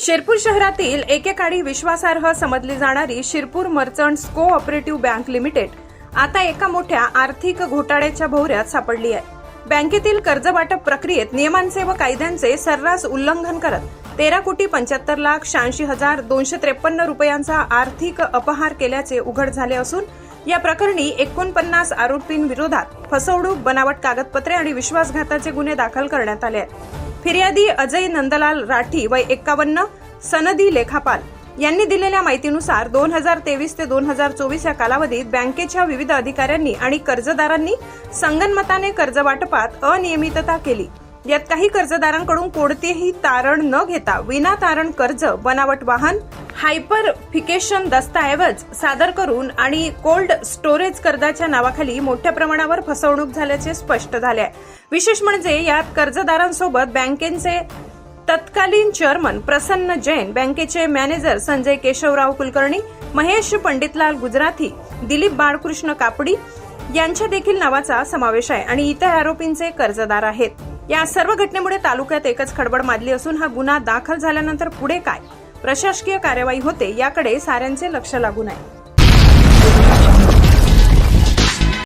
शिरपूर शहरातील एकेकाळी विश्वासार्ह समजली जाणारी Shirpur merchants cooperative bank limited आता एका मोठ्या आर्थिक घोटाळ्याच्या भोवऱ्यात सापडली आहे. बँकेतील कर्ज वाटप प्रक्रियेत नियमांचे व कायद्यांचे सर्रास उल्लंघन करत तेरा कोटी पंच्याहत्तर लाख शहाऐंशी हजार दोनशे त्रेपन्न रुपयांचा आर्थिक अपहार केल्याचे उघड झाले असून या प्रकरणी एकोणपन्नास आरोपींविरोधात फसवणूक बनावट कागदपत्रे आणि विश्वासघाताचे गुन्हे दाखल करण्यात आले आहेत. फिर्यादी अजय नंदलाल राठी वय एक्कावन्न सनदी लेखापाल यांनी दिलेल्या माहितीनुसार दोन हजार तेवीस ते दोन हजार चोवीस या कालावधीत बँकेच्या विविध अधिकाऱ्यांनी आणि कर्जदारांनी संगनमताने कर्ज वाटपात अनियमितता केली. यात काही कर्जदारांकडून कोणतेही तारण न घेता विना तारण कर्ज बनावट वाहन हायपरफिकेशन दस्तऐवज सादर करून आणि कोल्ड स्टोरेज कर्जाच्या नावाखाली मोठ्या प्रमाणावर फसवणूक झाल्याचे स्पष्ट झाले आहे. विशेष म्हणजे यात कर्जदारांसोबत बँकेचे तत्कालीन चेअरमन प्रसन्न जैन बँकेचे मॅनेजर संजय केशवराव कुलकर्णी महेश पंडितलाल गुजराती दिलीप बाळकृष्ण कापडी यांच्या देखील नावाचा समावेश आहे आणि इतर आरोपींचे कर्जदार आहेत. या सर्व घटनेमुळे तालुक्यात एकच खडबड माजली असून हा गुन्हा दाखल झाल्यानंतर पुढे काय? प्रशासकीय कार्यवाही होते याकडे साऱ्यांचे लक्ष लागून आहे